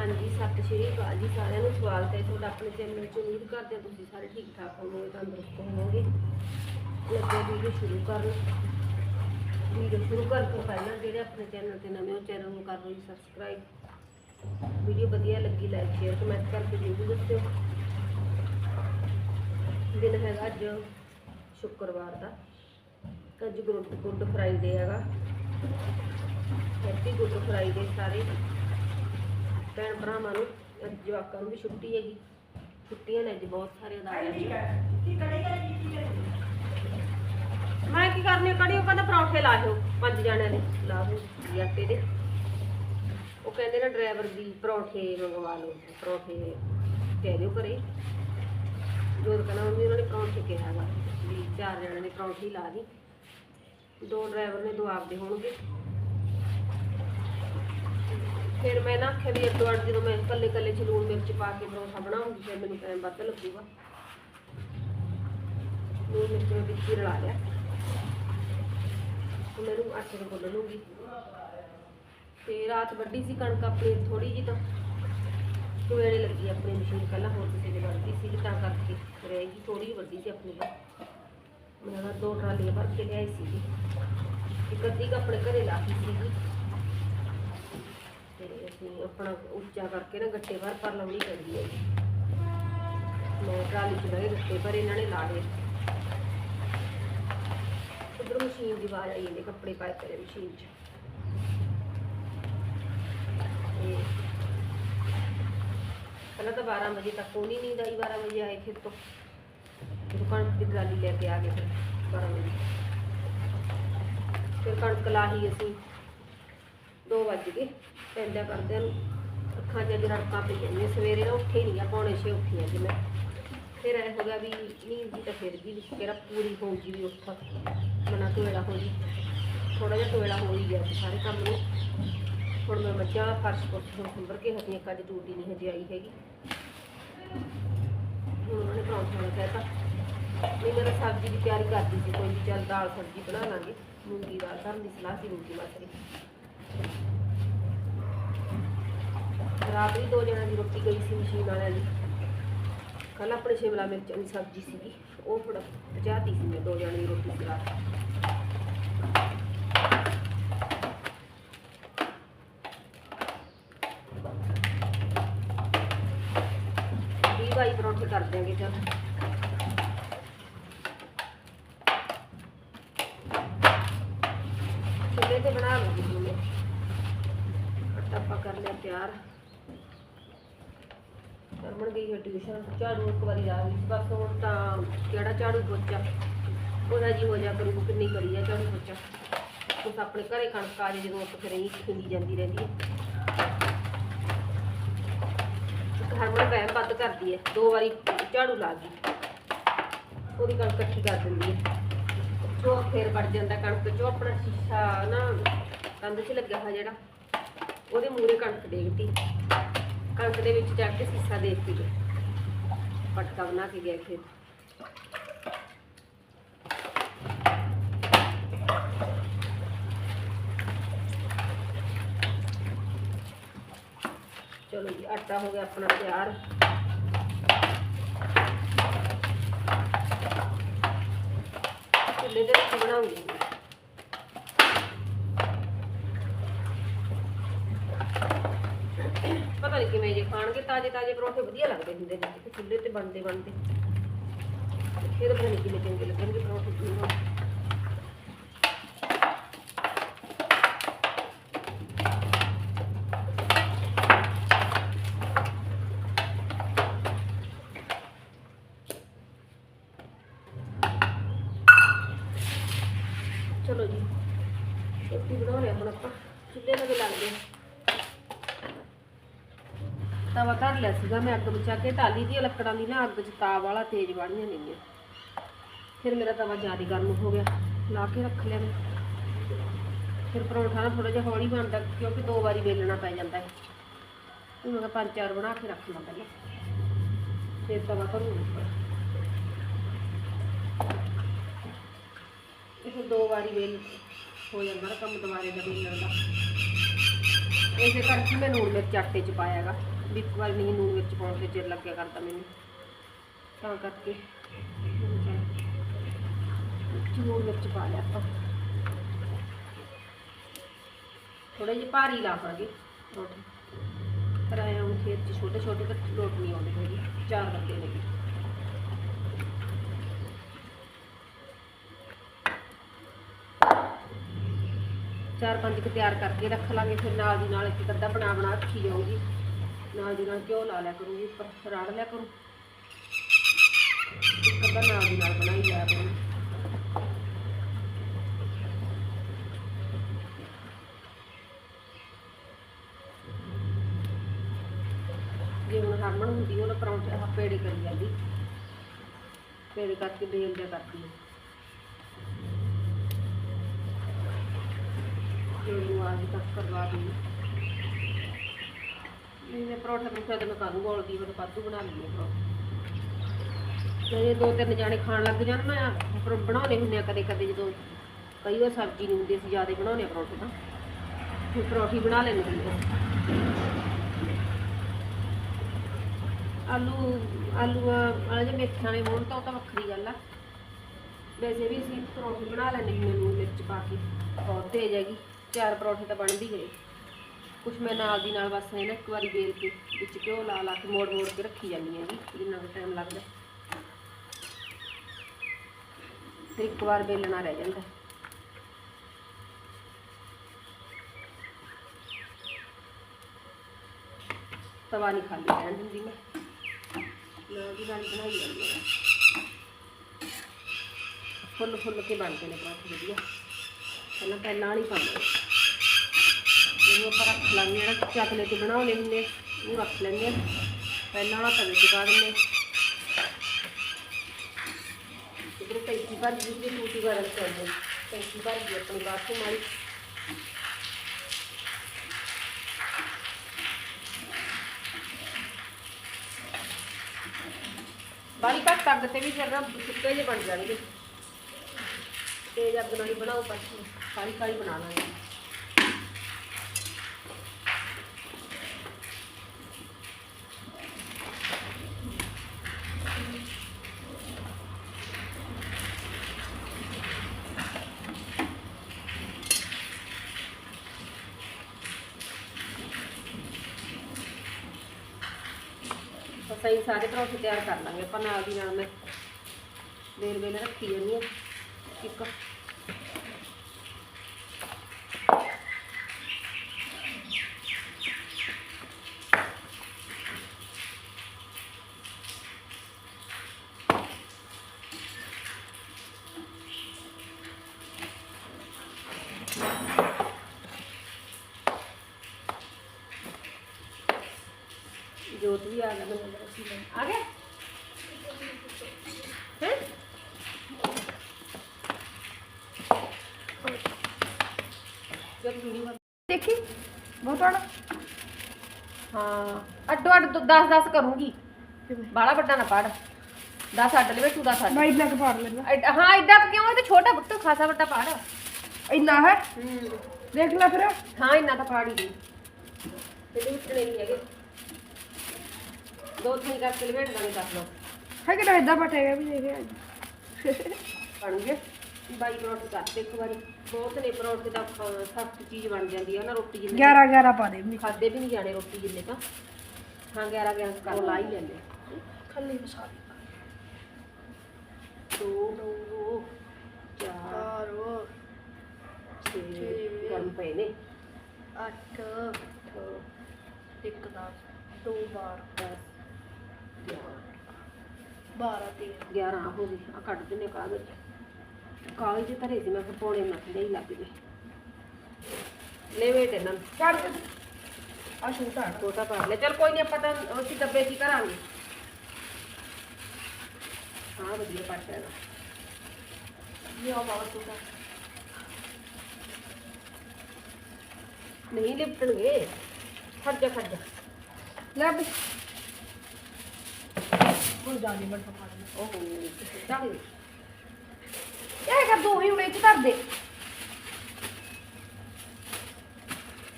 ਹਾਂਜੀ, ਸਤਿ ਸ਼੍ਰੀ ਅਕਾਲ ਜੀ, ਸਾਰਿਆਂ ਨੂੰ ਸਵਾਗਤ ਹੈ ਤੁਹਾਡਾ ਆਪਣੇ ਚੈਨਲ 'ਚ ਉਮੀਦ ਕਰਦੇ ਹਾਂ ਤੁਸੀਂ ਸਾਰੇ ਠੀਕ ਠਾਕ ਹੋਵੋਗੇ, ਤੰਦਰੁਸਤ ਹੋਵੋਗੇ। ਲੱਗੇ ਵੀਡੀਓ ਸ਼ੁਰੂ ਕਰਨ। ਵੀਡੀਓ ਸ਼ੁਰੂ ਕਰਨ ਤੋਂ ਪਹਿਲਾਂ ਜਿਹੜੇ ਆਪਣੇ ਚੈਨਲ ਤੇ ਨਵੇਂ ਹੋ, ਚੈਨਲ ਨੂੰ ਕਰ ਲਓ ਜੀ ਸਬਸਕ੍ਰਾਈਬ। ਵੀਡੀਓ ਵਧੀਆ ਲੱਗੀ, ਲਾਈਕ, ਸ਼ੇਅਰ, ਕਮੈਂਟ ਕਰਕੇ ਜ਼ਰੂਰ ਦੱਸਿਓ। ਦਿਨ ਹੈਗਾ ਅੱਜ ਸ਼ੁੱਕਰਵਾਰ ਦਾ। ਅੱਜ ਗੁੱਡ ਗੁੱਡ ਫਰਾਈਡੇ ਹੈਗਾ। ਹੈਪੀ ਗੁੱਡ ਫਰਾਈਡੇ ਸਾਰੇ। ਭੈਣ ਭਰਾਵਾਂ ਨੂੰ ਅੱਜ ਜਵਾਕਾਂ ਨੂੰ ਵੀ ਛੁੱਟੀ ਹੈਗੀ। ਛੁੱਟੀਆਂ ਨੇ ਅੱਜ ਬਹੁਤ ਸਾਰੇ ਅਦਾਰਿਆਂ 'ਚ ਮੈਂ ਕੀ ਕਰਨੀ ਕੜੀ ਉਹ ਕਹਿੰਦਾ ਪਰੌਂਠੇ ਲਾਇਓ ਪੰਜ ਜਣਿਆਂ ਦੇ। ਲਾਹੋ ਜੀ ਆਟੇ ਦੇ। ਉਹ ਕਹਿੰਦੇ ਨਾ ਡਰਾਈਵਰ ਦੀ ਪਰੌਂਠੇ ਮੰਗਵਾ ਲਓ ਪਰੌਂਠੇ ਕਹਿ ਦਿਓ ਘਰੇ। ਜੋਰ ਕਹਿੰਦਾ ਮੰਮੀ ਉਹਨਾਂ ਨੇ ਪਰੌਂਠੇ ਕਿਹਾ ਹੈਗਾ ਵੀ ਚਾਰ ਜਣਿਆਂ ਨੇ ਪਰੌਂਠੇ ਲਾ ਦੀ। ਦੋ ਡਰਾਈਵਰ ਨੇ ਦੋ ਆਪਦੇ ਹੋਣਗੇ। ਫਿਰ ਮੈਂ ਨਾ ਆਖਿਆ ਵੀ ਅੱਡੋ ਅੱਡ ਜਦੋਂ ਮੈਂ ਇਕੱਲੇ ਇਕੱਲੇ ਚ ਲੂਣ ਮਿਰਚ ਪਾ ਕੇ ਪਰੌਂਠਾ ਬਣਾਉਂਗੀ, ਫਿਰ ਮੈਨੂੰ ਟਾਈਮ ਵੱਧ ਲੱਗੂਗਾ। ਲੂਣ ਮਿਰਚ ਮੈਂ ਵਿੱਚ ਹੀ ਰਲਾ ਲਿਆ। ਹੁਣ ਮੈਨੂੰ ਆਟੇ ਨੂੰ ਗੁੰਨ ਲੂੰਗੀ। ਤੇ ਰਾਤ ਵੱਡੀ ਸੀ ਕਣਕ ਆਪਣੀ ਥੋੜੀ ਜੀ ਤਾਂ। ਸਵੇਰੇ ਲੱਗੀ ਆਪਣੀ ਮਸ਼ੀਨ, ਪਹਿਲਾਂ ਹੋਰ ਕਿਸੇ ਦੇ ਵੱਢਦੀ ਸੀ ਤਾਂ ਕਰਕੇ ਰਹੇਗੀ ਥੋੜੀ ਵੱਡੀ ਸੀ ਆਪਣੀ ਤਾਂ। ਮੈਂ ਦੋ ਟਰਾਲੀਆਂ ਭਰ ਕੇ ਲਿਆਈ ਸੀ ਇੱਕ ਅੱਧੀ ਕੁ ਆਪਣੇ ਘਰੇ ਲਾਤੀ ਸੀਗੀ। ਆਪਣਾ ਉੱਚਾ ਕਰਕੇ ਨਾ ਗੱਟੇ ਭਰ ਭਰ ਲਾਉਣੀ ਪੈਂਦੀ ਹੈ ਮੈਂ ਟਰਾਲੀ ਚ ਲਏ ਗੱਟੇ, ਪਰ ਇਹਨਾਂ ਨੇ ਲਾ ਲਏ। ਉਧਰ ਮਸ਼ੀਨ ਦੀ ਆਵਾਜ਼ ਆਈ ਜਾਂਦੀ, ਕੱਪੜੇ ਪਾਏ ਕਰੇ ਮਸ਼ੀਨ ਚ। ਪਹਿਲਾਂ ਤਾਂ 12 ਵਜੇ ਤੱਕ ਕੋਈ ਨੀਂਦ ਆਈ 12 ਵਜੇ ਆਏ ਫਿਰ ਤੋਂ। ਫਿਰ ਕਣਕ ਦੀ ਟਰਾਲੀ ਲੈ ਕੇ ਆ ਗਏ ਫਿਰ 12 ਵਜੇ। ਫਿਰ ਕਣਕ ਲਾਹੀ ਅਸੀਂ 2 ਵੱਜ ਗਏ। ਪੈਂਦਾ ਕਰਦਿਆਂ ਨੂੰ। ਅੱਖਾਂ 'ਚ ਅੱਜ ਰੜਕਾਂ ਪਈ ਜਾਂਦੀਆਂ। ਸਵੇਰੇ ਨਾ ਉੱਠੇ ਨਹੀਂ ਆ, ਪੌਣੇ ਛੇ ਉੱਠੀ ਅੱਜ ਮੈਂ। ਫਿਰ ਐ ਹੋ ਗਿਆ ਵੀ ਨੀਂਦ ਦੀ ਤਾਂ ਫਿਰ ਵੀ ਨਹੀਂ ਕਿਹੜਾ ਪੂਰੀ ਹੋਊਗੀ ਵੀ ਉੱਠ। ਮਨਾ ਟੋਇਲਾ ਹੋ ਜੀ ਥੋੜਾ ਜਿਹਾ ਟੋਇਲਾ ਹੋ ਹੀ ਗਿਆ ਸਾਰੇ ਕੰਮ ਨੂੰ। ਹੁਣ ਮੈਂ ਮੱਝਾਂ ਫਰਸ਼ ਪੁੱਛ ਨੂੰ ਸੰਭਰ ਕੇ ਹਟੀਆਂ ਕੱਜ ਡਿਊਟੀ ਨਹੀਂ ਹਜੇ ਆਈ ਹੈਗੀ। ਉਹਨਾਂ ਨੇ ਪਰੌਂਠਾ ਨੂੰ ਕਹਿਤਾ ਨਹੀਂ ਮੇਰਾ ਸਬਜ਼ੀ ਦੀ ਤਿਆਰੀ ਕਰਦੀ ਸੀ। ਕੋਈ ਵੀ ਚੱਲ ਦਾਲ ਸਬਜ਼ੀ ਬਣਾ ਲਾਂਗੇ। ਮੂੰਗੀ ਦਾਲ ਧਰਨ ਦੀ ਸਲਾਹ ਸੀ ਮੂੰਗੀ ਮਸਰੀ ਰਾਤ ਵੀ ਦੋ ਜਣਾਂ ਦੀ ਰੋਟੀ ਗਈ ਸੀ ਮਸ਼ੀਨ ਵਾਲਿਆਂ ਦੀ। ਕੱਲ ਆਪਣੇ ਸ਼ਿਮਲਾ ਮਿਰਚ ਦੀ ਸਬਜ਼ੀ ਸੀਗੀ, ਉਹ ਥੋੜਾ ਬਚਾਤੀ ਸੀ ਮੈਂ ਦੋ ਜਣਾਂ ਦੀ ਰੋਟੀ ਸੀ ਰਾਤ। ਵੀਹ ਬਾਈ ਪਰੌਂਠੇ ਕਰ ਦਿਆਂਗੇ ਚੱਲ। ਚੁੱਲ੍ਹੇ ਤੇ ਬਣਾ ਲਵਾਂਗੇ ਹੁਣ ਮੈਂ ਆਟਾ ਆਪਾਂ ਕਰ ਲਿਆ ਤਿਆਰ। ਕਰਮਣ ਗਈ ਹੈ ਟਿਊਸ਼ਨ ਝਾੜੂ ਇੱਕ ਵਾਰੀ ਲਾ ਲਈ। ਬਸ ਹੁਣ ਤਾਂ ਕਿਹੜਾ ਝਾੜੂ ਪੋਚਾ? ਉਹਦਾ ਜੀ ਹੋ ਜਾ ਕਰੂ ਕਿੰਨੀ ਕਰੀ ਆ ਝਾੜੂ ਪੋਚਾ। ਉਸ ਆਪਣੇ ਘਰੇ ਕਣਕ ਆ ਜੇ, ਜਦੋਂ ਉੱਤ ਫਿਰ ਇਹੀ ਖਿੰਦੀ ਜਾਂਦੀ ਰਹਿੰਦੀ ਹੈ ਹਰਮਨ ਵਹਿਮ ਵੱਧ ਕਰਦੀ ਹੈ ਦੋ ਵਾਰੀ ਝਾੜੂ ਲਾ ਗਈ। ਉਹਦੀ ਕਣਕ ਇਕੱਠੀ ਕਰ ਦਿੰਦੀ ਹੈ ਜੋ ਫੇਰ ਵੜ ਜਾਂਦਾ ਕਣਕ ਚੋਂ। ਆਪਣਾ ਸ਼ੀਸ਼ਾ ਨਾ ਕੰਧ 'ਚ ਲੱਗਿਆ ਹੋਇਆ ਜਿਹੜਾ, ਉਹਦੇ ਮੂਰੇ ਕਣਕ ਡੇਗਤੀ ਕਣਕ ਦੇ ਵਿੱਚ ਜਾ ਕੇ ਸੀਸਾ ਦੇ ਕੇ ਗਏ ਪਟਕਾ ਬਣਾ ਕੇ ਗਏ ਫਿਰ ਚਲੋ ਜੀ, ਆਟਾ ਹੋ ਗਿਆ ਆਪਣਾ ਤਿਆਰ। ਚੁੱਲ੍ਹੇ ਦੇ ਵਿੱਚ ਬਣਾਉਂਗੀ ਪਤਾ ਨਹੀਂ ਕਿਵੇਂ ਜੇ ਖਾਣਗੇ, ਤਾਜ਼ੇ ਤਾਜ਼ੇ ਪਰੌਂਠੇ ਵਧੀਆ ਲੱਗਦੇ ਹੁੰਦੇ ਨੇ। ਤੇ ਚੁੱਲ੍ਹੇ ਤੇ ਬਣਦੇ ਬਣਦੇ। ਫਿਰ ਪਤਾ ਨਹੀਂ ਕਿਵੇਂ ਚੰਗੇ ਲੱਗਣਗੇ ਪਰੌਂਠੇ ਬਣਾਉਣ। ਚਲੋ ਜੀ ਰੋਟੀ ਬਣਾ ਲਿਆ ਹੁਣ ਆਪਾਂ ਚੁੱਲ੍ਹੇ ਤੇ ਵੀ ਲੱਗ ਗਏ ਤਵਾ ਧਰ ਲਿਆ ਸੀਗਾ ਮੈਂ ਅੱਗ ਬਚਾ ਕੇ ਟਾਲੀ ਦੀ ਲੱਕੜਾਂ ਦੀ ਨਾ ਅੱਗ ਚ ਤਾਪ ਵਾਲਾ ਤੇਜ਼ ਵਾਲੀਆਂ ਨਹੀਂ ਫਿਰ ਮੇਰਾ ਤਵਾ ਜ਼ਿਆਦਾ ਗਰਮ ਹੋ ਗਿਆ, ਲਾ ਕੇ ਰੱਖ ਲਿਆ ਮੈਂ। ਫਿਰ ਪਰੌਂਠਾ ਨਾ ਥੋੜਾ ਜਿਹਾ ਹੌਲੀ ਬਣਦਾ ਕਿਉਂਕਿ ਦੋ ਵਾਰੀ ਵੇਲਣਾ ਪੈ ਜਾਂਦਾ ਹੈ। ਹੁਣ ਮੈਂ ਪੰਜ ਚਾਰ ਬਣਾ ਕੇ ਰੱਖ ਲਾਂ ਪਹਿਲਾਂ। ਫਿਰ ਤਵਾ ਧਰੂੰਗੀ ਇਹ ਦੋ ਵਾਰੀ ਵੇਲ ਹੋ ਜਾਂਦਾ ਨਾ ਕੰਮ ਦੁਬਾਰੇ ਦਾ ਵੇਲਣ ਦਾ। ਇਸੇ ਕਰਕੇ ਮੈਂ ਲੂਣ ਮਿਰਚ ਆਟੇ ਚ ਪਾਇਆਗਾ ਵੀ ਇੱਕ ਵਾਰ ਨਹੀਂ ਲੂਣ ਮਿਰਚ ਪਾਉਣ ਤੇ ਚਿਰ ਲੱਗਿਆ ਕਰਦਾ ਮੈਨੂੰ। ਤਾਂ ਕਰਕੇ ਲੂਣ ਮਿਰਚ ਪਾ ਲਿਆ ਆਪਾਂ। ਥੋੜੇ ਜਿਹਾ ਭਾਰੀ ਲਾਵਾਂਗੇ ਰੋਟੀ। ਪਰ ਆਇਆ ਉਹ ਖੇਤ ਚ ਛੋਟੇ ਛੋਟੇ ਤਾਂ ਲੋਟ ਨਹੀਂ ਆਉਂਦੇ ਹੈਗੇ, ਚਾਰ ਬੰਦੇ ਨੇ। ਚਾਰ ਪੰਜ ਕੁ ਤਿਆਰ ਕਰਕੇ ਰੱਖ ਲਾਂਗੇ, ਫਿਰ ਨਾਲ ਦੀ ਨਾਲ ਇੱਕ ਅੱਧਾ ਬਣਾ ਬਣਾ ਰੱਖੀ ਜਾਊਗੀ। ਨਾਲ ਦੀ ਨਾਲ ਘਿਓ ਲਾ ਲਿਆ ਕਰੂੰਗੀ, ਉੱਪਰ ਰਾੜ ਲਿਆ ਕਰੂੰ। ਇੱਕ ਅੱਧਾ ਨਾਲ ਦੀ ਨਾਲ ਬਣਾਈ ਜਾਇਆ ਕਰੂੰ। ਜੇ ਹੁਣ ਹਰਮਨ ਹੁੰਦੀ ਉਹ ਪਰੌਂਠੇ ਆਹ ਪੇੜੇ ਕਰੀ ਜਾਂਦੀ। ਪੇੜੇ ਕਰਕੇ ਬੇਲ ਜਿਹਾ ਕਰਦੀ ਹੈ ਜੋ ਨੂੰ ਆਜ ਤੱਕ ਕਰਵਾ ਦੂੰ ਨਹੀਂ, ਮੈਂ ਪਰੌਂਠਾ ਪਰੌਂਠਾ ਤਾਂ ਮੈਂ ਕਾਨੂੰ ਗੋਲਦੀ ਮੈਂ ਪਾਦੂ ਬਣਾ ਲਈ ਹੈ ਜੇ ਦੋ ਤਿੰਨ ਜਾਣੇ ਖਾਣ ਲੱਗ ਜਾਣ ਮੈਂ ਪਰ ਬਣਾਉਣੇ ਹੁੰਦੇ ਆ ਕਦੇ ਕਦੇ ਜਦੋਂ ਕਈ ਵਾਰ ਸਬਜ਼ੀ ਨਹੀਂ ਹੁੰਦੀ, ਅਸੀਂ ਜ਼ਿਆਦਾ ਬਣਾਉਂਦੇ ਆ ਤਾਂ। ਫਿਰ ਪਰੌਠੀ ਬਣਾ ਲੈਂਦੇ ਹੁੰਦੇ ਆਲੂ ਆਲੂ ਵਾਲੇ ਜੇ ਮੇਥਿਆਂ ਵਾਲੇ ਹੋਣ ਤਾਂ ਉਹ ਤਾਂ ਵੱਖਰੀ ਗੱਲ ਆ। ਵੈਸੇ ਵੀ ਅਸੀਂ ਪਰੌਂਠੀ ਬਣਾ ਲੈਂਦੇ ਹੁੰਦੇ ਲੂਣ ਮਿਰਚ ਪਾ ਕੇ, ਬਹੁਤ ਤੇਜ਼ ਹੈਗੀ, ਚਾਰ ਪਰੌਂਠੇ ਤਾਂ ਬਣ ਵੀ ਗਏ ਕੁਛ ਮੈਂ ਨਾਲ ਦੀ ਨਾਲ ਬਸ ਇਹ ਨਾ ਇੱਕ ਵਾਰੀ ਵੇਲ ਕੇ ਵਿੱਚ ਘਿਓ ਲਾ ਲਾ ਕੇ ਮੋੜ ਮੋੜ ਕੇ ਰੱਖੀ ਜਾਂਦੀ ਹਾਂ ਜੀ, ਜਿੰਨਾ ਕੁ ਟਾਈਮ ਲੱਗਦਾ। ਫਿਰ ਇੱਕ ਵਾਰ ਵੇਲਣਾ ਰਹਿ ਜਾਂਦਾ। ਤਵਾ ਨਹੀਂ ਖਾਲੀ ਰਹਿਣ ਦਿੰਦੀ ਮੈਂ। ਨਾਲ ਦੀ ਨਾਲ ਬਣਾਈ ਜਾਂਦੀ ਹਾਂ। ਫੁੱਲ ਫੁੱਲ ਕੇ ਬਣਦੇ ਨੇ ਬਹੁਤ ਵਧੀਆ। ਪਹਿਲਾਂ ਪਹਿਲਾਂ ਵਾਲੀ ਪਾਉਂਦੇ। ਇਹਨੂੰ ਆਪਾਂ ਰੱਖ ਲਾਂਗੇ ਜਿਹੜਾ ਚਕਲੇ ਤੇ ਬਣਾਉਣੇ ਹੁੰਦੇ ਉਹ ਰੱਖ ਲੈਂਦੇ ਆ ਪਹਿਲਾਂ ਵਾਲਾ ਤਵੇ ਤੇ ਪਾ ਦਿੰਦੇ ਇਧਰ ਟੈਂਕੀ ਭਰ ਗਈ ਤੇ ਟੂਟੀ ਗਰਮ ਕਰਦੇ ਟੈਂਕੀ ਭਰ ਗਈ, ਆਪਣੀ ਬਾਥਰੂਮ ਵਾਲੀ। ਬਾਲੀ ਘੱਟ ਅੱਗ ਤੇ ਵੀ ਫਿਰ ਨਾ ਸੁੱਕੇ ਜਿਹੇ ਬਣ ਜਾਣਗੇ। ਤੇਜ਼ ਅੱਗ ਨਾਲ ਹੀ ਬਣਾਓ ਪਾછી ਕਾਲੀ ਕਾਲੀ ਬਣਾ ਲਾਂਗੇ। ਬਸ ਅਸੀਂ ਸਾਰੇ ਪਰੌਂਠੇ ਤਿਆਰ ਕਰ ਲਾਂਗੇ, ਆਪਾਂ ਨਾਲ ਦੀ ਨਾਲ ਮੈਂ ਵੇਲ ਵੇਲ ਰੱਖੀ ਜਾਂਦੀ ਹਾਂ, ਇੱਕ। ਜੋਤ ਵੀ ਆ ਗਿਆ ਮੈਨੂੰ। ਲੱਗਦਾ ਸੀ ਆ ਗਿਆ ਹੈ? ਜਦ ਵੀਡੀਓ ਦੇਖੀ? ਬਹੁਤ ਆਣਾ ਹਾਂ ਅੱਡੋ ਅੱਡ 10 10 ਕਰੂੰਗੀ। ਬਾਲਾ ਵੱਡਾ ਨਾ ਪੜ 10 ਅੱਡ ਲਵੇ ਤੂੰ 10 ਅੱਡ। ਮੈਂ ਇੰਨਾ ਕੁ ਪਾੜ ਲੈਣਾ ਐਡ- ਹਾਂ ਤੇ ਛੋਟਾ ਬੁੱਟੂ ਖਾਸਾ ਵੱਡਾ ਇੰਨਾ ਹੈ? ਦੇਖ ਲੈ ਫਿਰ। ਨਹੀਂ ਹੈਗੇ। ਦੋ ਤਿੰਨ ਕਰਕੇ ਲਵੇਟ ਦਾਂਗੇ ਕਰ ਲਓ। ਹੈ ਕਿ ਨਾ ਇਦਾਂ ਪਟੇਗਾ ਵੀ ਦੇਖ ਬਣ ਗਏ। ਬਾਈ ਪਰੌਂਠੇ ਕਰਤੇ ਇੱਕ ਵਾਰੀ। ਬਹੁਤ ਨੇ ਪਰੌਂਠੇ ਦਾ ਸਖਤ ਚੀਜ਼ ਬਣ ਜਾਂਦੀ ਹੈ ਨਾ ਰੋਟੀ ਜਿੰਨੀ। 11 11 ਪਾ ਦੇ ਖਾਦੇ ਵੀ ਨਹੀਂ ਜਾਣੇ ਰੋਟੀ ਜਿੰਨੇ ਤਾਂ। ਹਾਂ 11 11 ਕਰ ਲਾ ਹੀ ਲੈਂਦੇ। ਖੱਲੀ ਮਸਾਲੇ ਦੋ। ਦੋ ਚਾਰ ਛੇ। ਗਰਮ ਪਏ ਨੇ। 8 ਅੱਠ, ਇੱਕ 10 ਦੋ 12 ਦਸ। ਗਿਆਰਾਂ 12 13 11 ਹੋ ਗਏ ਆ ਕੱਢ ਦਿੰਨੇ ਕਾਗਜ਼। ਕਾਗਜ਼ ਤੇ ਧਰੇ ਸੀ ਮੈਂ ਫਿਰ ਪੌਣੇ ਨੱਕ ਦੇ ਹੀ ਲੱਗ ਗਏ। ਲੈ ਵੇਟ ਇਹਨਾਂ ਨੂੰ। ਕੱਢ ਦੇ। ਆ ਛੋਟਾ ਹੈ। ਛੋਟਾ ਪਾ ਲੈ। ਚਲ ਕੋਈ ਨਹੀਂ ਆਪਾਂ ਤਾਂ ਉਸੇ ਡੱਬੇ 'ਚ ਹੀ ਕਰਾਂਗੇ। ਹਾਂ ਵਧੀਆ ਪੱਟ ਹੈ ਇਹ ਆ ਬਾਬਾ ਛੋਟਾ ਨਹੀਂ ਲਿਪਟਣਗੇ। ਖੜ ਜਾ ਖੜ ਜਾ। ਲੈ ਬਈ। ਨਹੀਂ ਮਟ ਪਾ ਦੇ ਓਹੋ। ਚੱਲ। ਇਹ ਕਰ ਦੋ ਹੀ ਉੜੇ ਚ ਧਰ ਦੇ।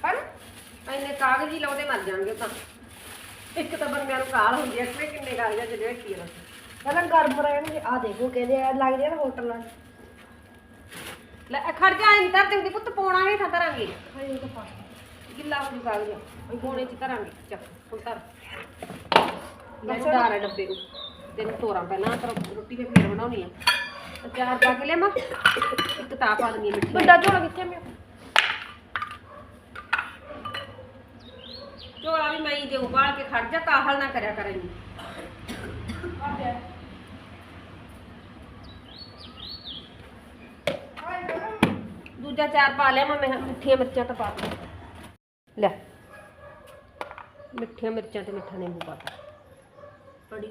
ਹਨ? ਇੰਨੇ ਕਾਗਜ਼ ਹੀ ਲਾਉਂਦੇ ਮਰ ਜਾਣਗੇ ਤਾਂ। ਇੱਕ ਤਾਂ ਬੰਦਿਆਂ ਨੂੰ ਕਾਲ ਹੁੰਦੀ ਐ ਕਿ ਕਿੰਨੇ ਕਾਗਜ਼ਾਂ ਚ ਜਿਹੜੇ ਕੀ ਰੱਖ ਪਹਿਲਾਂ ਗਰਮ ਰਹਿਣਗੇ। ਆ ਦੇਖੋ ਕਹਿੰਦੇ ਆ ਲੱਗਦੇ ਆ ਨਾ ਹੋਟਲਾਂ 'ਚ ਲੈ ਇਹ ਖੜ ਜਾ ਇੰਨੀ ਧਰ ਦਿੰਦੀ ਪੁੱਤ ਪੌਣਾ ਹੇਠਾਂ ਧਰਾਂਗੇ। ਹਾਏ ਉਹ ਤਾਂ ਫਸ ਗਿੱਲਾ ਹੋ ਜੂ ਕਾਗਜ਼ ਉਹ ਪੌਣੇ ਚ ਧਰਾਂਗੇ। ਚੱਕ ਹੁਣ ਧਰ। ਮੈਂ ਡਾਰਾ ਡੱਬੇ ਨੂੰ। ਤੈਨੂੰ ਤੋਰਾਂ ਪਹਿਲਾਂ ਪਰ ਰੋਟੀ ਤੇ ਫੇਰ ਬਣਾਉਣੀ ਆ। ਅਚਾਰ ਪਾ ਕੇ ਲਿਆਵਾਂ। ਇੱਕ ਤਾਂ ਪਾ ਦਣੀ ਮਿੱਠੀ। ਵੱਡਾ ਝੋਲਾ ਕਿੱਥੇ ਮੇਰਾ? ਝੋਲਾ ਵੀ ਮੈਂ ਹੀ ਦੇ ਉਬਾਲ ਕੇ ਖੜ ਜਾ ਕਾਹਲ ਨਾ ਕਰਿਆ ਕਰਾਂ ਦੂਜਾ ਚਾਰ ਪਾ ਲਿਆ ਮੈਂ ਮਿੱਠੀਆਂ ਮਿਰਚਾਂ ਤਾਂ ਪਾ ਲੈ। ਮਿੱਠੀਆਂ ਮਿਰਚਾਂ ਤੇ ਮਿੱਠਾ ਨਿੰਬੂ ਪਾ ਤਾ ਬੜੀ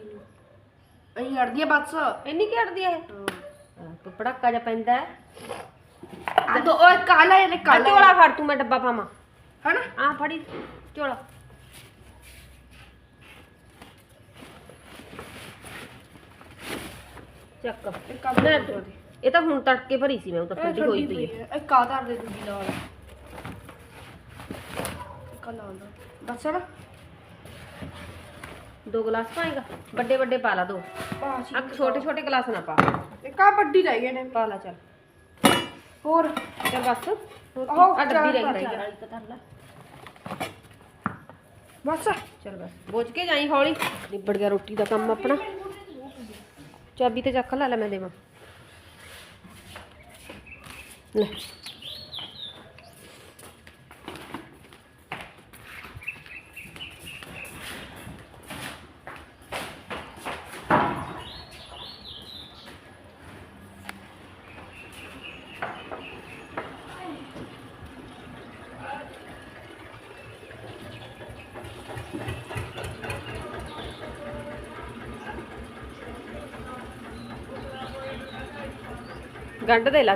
ਅਈ ਅੜਦੀ ਆ ਬਸ। ਇੰਨੀ ਕੀ ਅੜਦੀ ਹੈ। ਤੂੰ ਪੜਾਕਾ ਜਿਹਾ ਪੈਂਦਾ ਹੈ। ਆ ਦੋ ਉਹ ਕਾਲਾ ਇਹਨੇ ਆ ਕਾਲਾ ਝੋਲਾ ਫੜ ਤੂੰ ਮੈਂ ਡੱਬਾ ਪਾਵਾਂ। ਹਨਾ? ਆ ਫੜੀ ਝੋਲਾ ਚੱਕ। ਲੈ ਤੂੰ। ਇਹ ਤਾਂ ਹੁਣ ਤੜਕੇ ਭਰੀ ਸੀ ਮੈਂ ਉਹ ਤਾਂ ਇਹ ਠੰਡੀ ਹੋਈ ਪਈ ਹੈ। ਇਹ ਕਾਦਰ ਦੇ ਦੂਜੀ ਨਾਲ ਕਾਲਾ ਆਉਂਦਾ ਬਸ ਨਾ। ਦੋ ਗਲਾਸ ਪਾਏਗਾ ਵੱਡੇ ਵੱਡੇ ਪਾ ਲਾ ਦੋ। ਪਾਸ ਆ ਛੋਟੇ ਛੋਟੇ ਗਲਾਸ ਨਾ ਪਾ। ਇੱਕ ਆ ਵੱਡੀ ਰਹਿ ਗਈ ਨੇ ਪਾ ਲਾ ਚੱਲ। ਹੋਰ? ਚੱਲ ਬਸ। ਆਹੋ, ਆ ਡੱਬੀ ਰਹਿ। ਵਾਲੀ ਤਾਂ ਲੈ। ਬਸ। ਚੱਲ ਬਸ। ਬੋਝ ਕੇ ਜਾਈ ਹੌਲੀ। ਨਿਬੜ ਗਿਆ ਰੋਟੀ ਦਾ ਕੰਮ ਆਪਣਾ। ਚਾਬੀ ਤੇ ਚੱਕ ਲੈ ਲੈ ਮੈਂ ਦੇਵਾਂ। ਲੈ। ਗੰਢ ਦੇ ਲਾ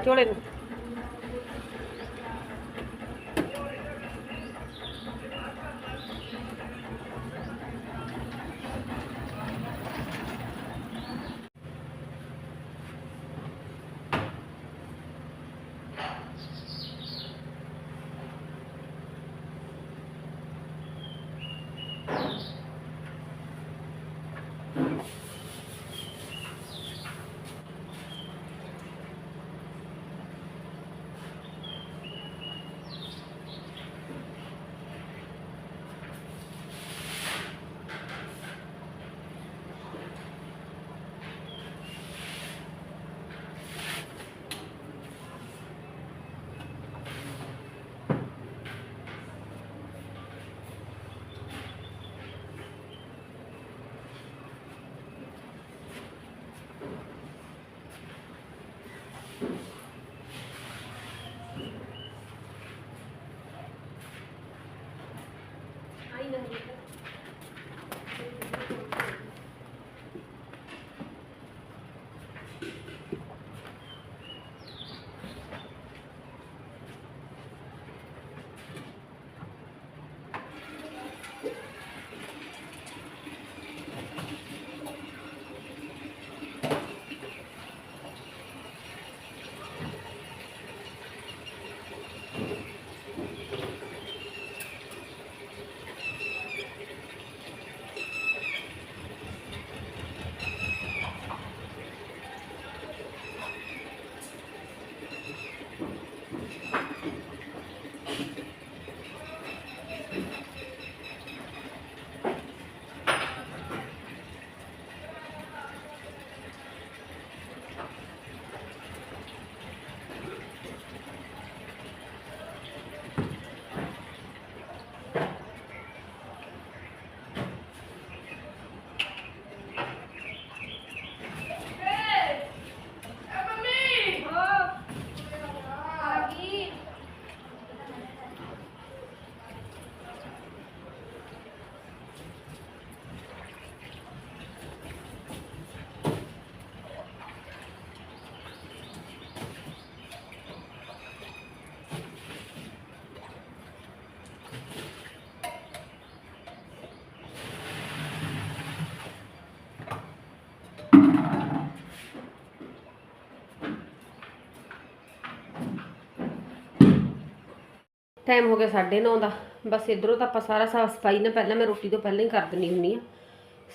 ਟਾਈਮ ਹੋ ਗਿਆ 9:30 ਦਾ। ਬਸ ਇਧਰੋਂ ਤਾਂ ਆਪਾਂ ਸਾਰਾ ਸਾਫ਼ ਸਫ਼ਾਈ ਨਾ ਪਹਿਲਾਂ ਮੈਂ ਰੋਟੀ ਤੋਂ ਪਹਿਲਾਂ ਹੀ ਕਰ ਦਿੰਦੀ ਹੁੰਨੀ ਆ।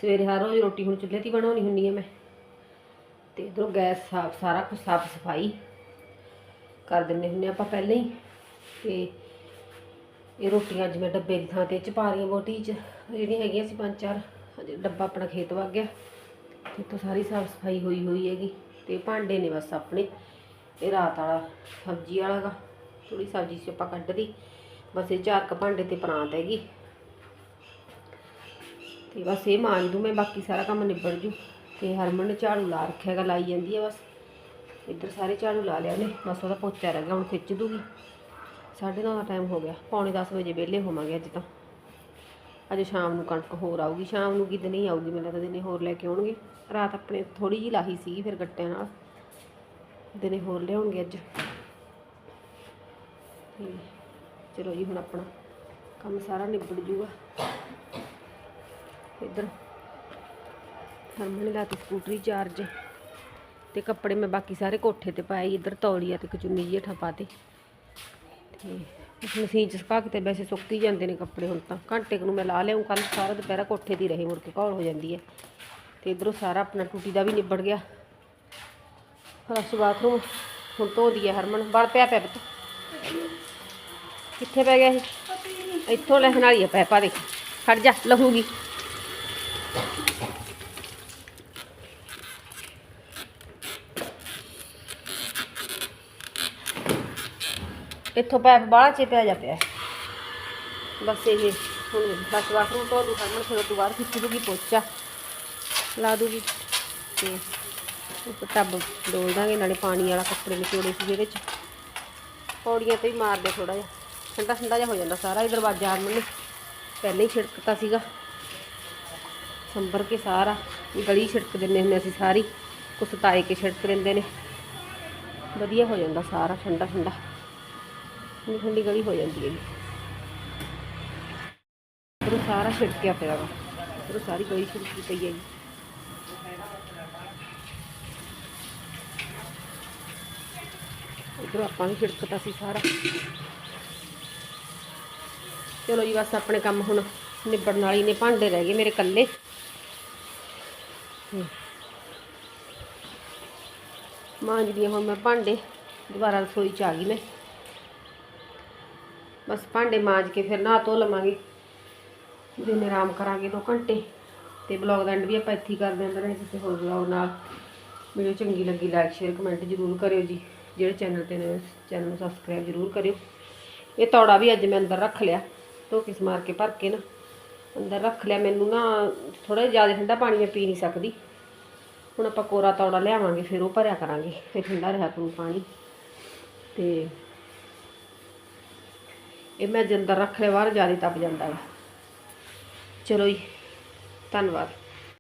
ਸਵੇਰੇ ਹਰ ਰੋਜ਼ ਰੋਟੀ ਹੁਣ ਚੁੱਲ੍ਹੇ 'ਤੇ ਬਣਾਉਣੀ ਹੁੰਨੀ ਆ ਮੈਂ। ਤੇ ਇਧਰੋਂ ਗੈਸ ਸਾਫ਼, ਸਾਰਾ ਕੁਝ ਸਾਫ਼ ਸਫ਼ਾਈ ਕਰ ਦਿੰਦੇ ਹੁੰਨੇ ਆਪਾਂ ਪਹਿਲਾਂ ਹੀ। ਤੇ ਇਹ ਰੋਟੀਆਂ ਅੱਜ ਮੈਂ ਡੱਬੇ ਦੀ ਥਾਂ ਤੇ ਚ ਪਾ ਰਹੀਆਂ ਬੋਟੀ 'ਚ। ਜਿਹੜੀਆਂ ਹੈਗੀਆਂ ਸੀ ਪੰਜ ਚਾਰ, ਹਜੇ ਡੱਬਾ ਆਪਣਾ ਖੇਤ ਵਗ ਗਿਆ। ਤੇ ਤੋਂ ਸਾਰੀ ਸਾਫ਼ ਸਫ਼ਾਈ ਹੋਈ ਹੋਈ ਹੈਗੀ। ਤੇ ਭਾਂਡੇ ਨੇ ਬਸ ਆਪਣੇ। ਇਹ ਰਾਤ ਵਾਲਾ ਸਬਜ਼ੀ ਵਾਲਾ ਗਾ ਥੋੜੀ ਸਬਜ਼ੀ ਸੀ ਆਪਾਂ ਕੱਢ ਕੱਢਦੀ, ਬਸ ਇਹ ਚਾਰ ਕ ਭਾਂਡੇ ਤੇ ਪਰਾਂਤ ਹੈਗੀ। ਤੇ ਬਸ ਇਹ ਮਾਂਜ ਦੂੰ ਮੈਂ, ਬਾਕੀ ਸਾਰਾ ਕੰਮ ਨਿਬੜ ਜੂ। ਤੇ ਹਰਮਨ ਨੇ ਝਾੜੂ ਲਾ ਰੱਖਿਆ ਹੈਗਾ, ਲਾਈ ਜਾਂਦੀ ਹੈ ਬਸ। ਇੱਧਰ ਸਾਰੇ ਝਾੜੂ ਲਾ ਲਿਆ ਨੇ ਬਸ ਉਹਦਾ ਪੋਚਾ ਰਹਿ ਗਿਆ, ਹੁਣ ਖਿੱਚ ਦੂਗੀ। ਸਾਢੇ ਨੌ ਦਾ ਟਾਈਮ ਹੋ ਗਿਆ, ਪੌਣੇ 10 ਵਜੇ ਵਿਹਲੇ ਹੋਵਾਂਗੇ ਅੱਜ ਤਾਂ। ਅੱਜ ਸ਼ਾਮ ਨੂੰ ਕਣਕ ਹੋਰ ਆਊਗੀ, ਸ਼ਾਮ ਨੂੰ ਕਿਤੇ ਨਹੀਂ ਆਊਗੀ, ਮੈਨੂੰ ਲੱਗਦਾ ਦਿਨੇ ਹੋਰ ਲੈ ਕੇ ਆਉਣਗੇ। ਰਾਤ ਆਪਣੇ ਥੋੜੀ ਜਿਹੀ ਲਾਹੀ ਸੀਗੀ ਫਿਰ ਗੱਟਿਆਂ ਨਾਲ। ਦਿਨੇ ਹੋਰ ਲਿਆਉਣਗੇ ਅੱਜ। ਤੇ ਚਲੋ ਜੀ ਹੁਣ ਆਪਣਾ ਕੰਮ ਸਾਰਾ ਨਿਬੜ ਜੂਗਾ। ਇੱਧਰ ਹਰਮਨ ਨੇ ਲਾਤੀ ਸਕੂਟਰੀ ਚਾਰਜ ਤੇ ਕੱਪੜੇ ਮੈਂ ਬਾਕੀ ਸਾਰੇ ਕੋਠੇ ਤੇ ਪਾਏ ਇੱਧਰ ਤੌਲੀਆ ਤੇ ਕਚੁੰਨੀ ਜਿਹੀ ਹੇਠਾਂ ਪਾਤੇ ਤੇ। ਇਸ ਮਸ਼ੀਨ ਚ ਸੁਕਾ ਕੇ ਤੇ ਵੈਸੇ ਸੁੱਕ ਹੀ ਜਾਂਦੇ ਨੇ ਕੱਪੜੇ ਹੁਣ ਤਾਂ। ਘੰਟੇ ਕੁ ਨੂੰ ਮੈਂ ਲਾ ਲਿਆਉਂ ਕੱਲ ਸਾਰਾ ਦੁਪਹਿਰਾ ਕੋਠੇ ਦੀ ਰਹੇ, ਮੁੜ ਕੇ ਘੌਲ ਹੋ ਜਾਂਦੀ ਹੈ। ਤੇ ਇਧਰੋਂ ਸਾਰਾ ਆਪਣਾ ਟੂਟੀ ਦਾ ਵੀ ਨਿਬੜ ਗਿਆ। ਫਰਸ਼ ਬਾਥਰੂਮ ਹੁਣ ਧੋ ਦਿਆ ਹਰਮਨ, ਬਲ ਪਿਆ ਪਿਆ ਪੁੱਤ। ਕਿੱਥੇ ਪੈ ਗਿਆ ਇਹ? ਇੱਥੋਂ ਲੈਣ ਵਾਲੀ ਆ ਪੈਪਾ ਦੇਖ। ਖੜ ਜਾ, ਲਹੂਗੀ। ਇੱਥੋਂ ਪੈਪ ਬਾਹਲਾ ਚੇ ਪਿਆ ਜਾ ਪਿਆ। ਬਸ ਇਹ ਹੁਣ ਬਸ ਬਾਥਰੂਮ ਧੋ ਦੂ ਹਰਮਨ ਫਿਰ ਤੋਂ ਬਾਅਦ ਖਿੱਚ ਦੂਗੀ ਪੋਚਾ ਲਾ ਦੂਗੀ ਤੇ ਇੱਕ ਟੱਬ ਡੋਲ ਦਾਂਗੇ, ਨਾਲੇ ਪਾਣੀ ਵਾਲਾ ਕੱਪੜੇ ਨਿਚੋੜੇ ਸੀ ਜਿਹਦੇ ਚ। ਪੌੜੀਆਂ ਤੇ ਵੀ ਮਾਰਦੇ ਥੋੜਾ ਜਿਹਾ। ਠੰਡਾ ਠੰਡਾ ਜਿਹਾ ਹੋ ਜਾਂਦਾ ਸਾਰਾ ਹੀ ਦਰਵਾਜ਼ਾ ਹਰਮਨ ਪਹਿਲਾਂ ਹੀ ਛਿੜਕਤਾ ਸੀਗਾ। ਸੰਭਰ ਕੇ ਸਾਰਾ, ਗਲੀ ਛਿੜਕ ਦਿੰਦੇ ਹੁੰਦੇ ਅਸੀਂ ਸਾਰੀ। ਕੁਛ ਤਾਏ ਕੇ ਛਿੜਕ ਦਿੰਦੇ ਨੇ। ਵਧੀਆ ਹੋ ਜਾਂਦਾ ਸਾਰਾ, ਠੰਡਾ ਠੰਡਾ। ਠੰਡੀ ਠੰਡੀ ਗਲੀ ਹੋ ਜਾਂਦੀ ਹੈਗੀ। ਉਧਰੋਂ ਸਾਰਾ ਛਿੜਕਿਆ ਪਿਆ ਵਾ। ਉਧਰੋਂ ਸਾਰੀ ਗਲੀ ਛਿੜਕੀ ਪਈ ਹੈ ਜੀ ਉਧਰੋਂ ਆਪਾਂ ਵੀ ਛਿੜਕਤਾ ਸੀ ਸਾਰਾ। ਚਲੋ ਜੀ ਬਸ ਆਪਣੇ ਕੰਮ ਹੁਣ ਨਿਬੜਨ ਵਾਲੀ ਨੇ ਭਾਂਡੇ ਰਹਿ ਗਏ ਮੇਰੇ ਕੱਲੇ ਮਾਂਜਦੀ ਹੁਣ ਮੈਂ ਭਾਂਡੇ, ਦੁਬਾਰਾ ਰਸੋਈ ਚ ਆ ਗਈ ਮੈਂ। ਬਸ ਭਾਂਡੇ ਮਾਂਜ ਕੇ ਫਿਰ ਨਹਾ ਧੋ ਲਵਾਂਗੇ। ਦਿਨ ਆਰਾਮ ਕਰਾਂਗੇ 2 ਘੰਟੇ ਤੇ ਬਲੌਗ ਦਾ ਐਂਡ ਵੀ ਆਪਾਂ ਇੱਥੇ ਹੀ ਕਰ ਦਿੰਦੇ ਰਹੇ ਕਿਸੇ ਹੋਰ ਬਲੌਗ ਨਾਲ। ਵੀਡੀਓ ਚੰਗੀ ਲੱਗੀ ਲਾਈਕ ਸ਼ੇਅਰ ਕਮੈਂਟ ਜ਼ਰੂਰ ਕਰਿਓ ਜੀ। ਜਿਹੜੇ ਚੈਨਲ ਤੇ ਨੇ ਚੈਨਲ ਨੂੰ ਸਬਸਕ੍ਰਾਈਬ ਜ਼ਰੂਰ ਕਰਿਓ। ਇਹ ਤੌੜਾ ਵੀ ਅੱਜ ਮੈਂ ਅੰਦਰ ਰੱਖ ਲਿਆ। ਧੋ ਕੇ ਸਮਾਰ ਕੇ ਭਰ ਕੇ ਨਾ, ਅੰਦਰ ਰੱਖ ਲਿਆ, ਮੈਨੂੰ ਨਾ ਥੋੜਾ ਜ਼ਿਆਦਾ ਠੰਡਾ ਪਾਣੀ ਮੈਂ ਪੀ ਨਹੀਂ ਸਕਦੀ। ਹੁਣ ਆਪਾਂ ਕੋਰਾ ਤੌੜਾ ਲਿਆਵਾਂਗੇ, ਫਿਰ ਉਹ ਭਰਿਆ ਕਰਾਂਗੇ ਫਿਰ ਠੰਡਾ ਰਿਹਾ ਕਰੂ ਪਾਣੀ। ਤੇ ਇਹ ਮੈਂ ਜੰਦਰ ਰੱਖ ਲਿਆ, ਬਾਹਰ ਜ਼ਿਆਦਾ ਤਪ ਜਾਂਦਾ ਹੈ ਚਲੋ ਜੀ, ਧੰਨਵਾਦ।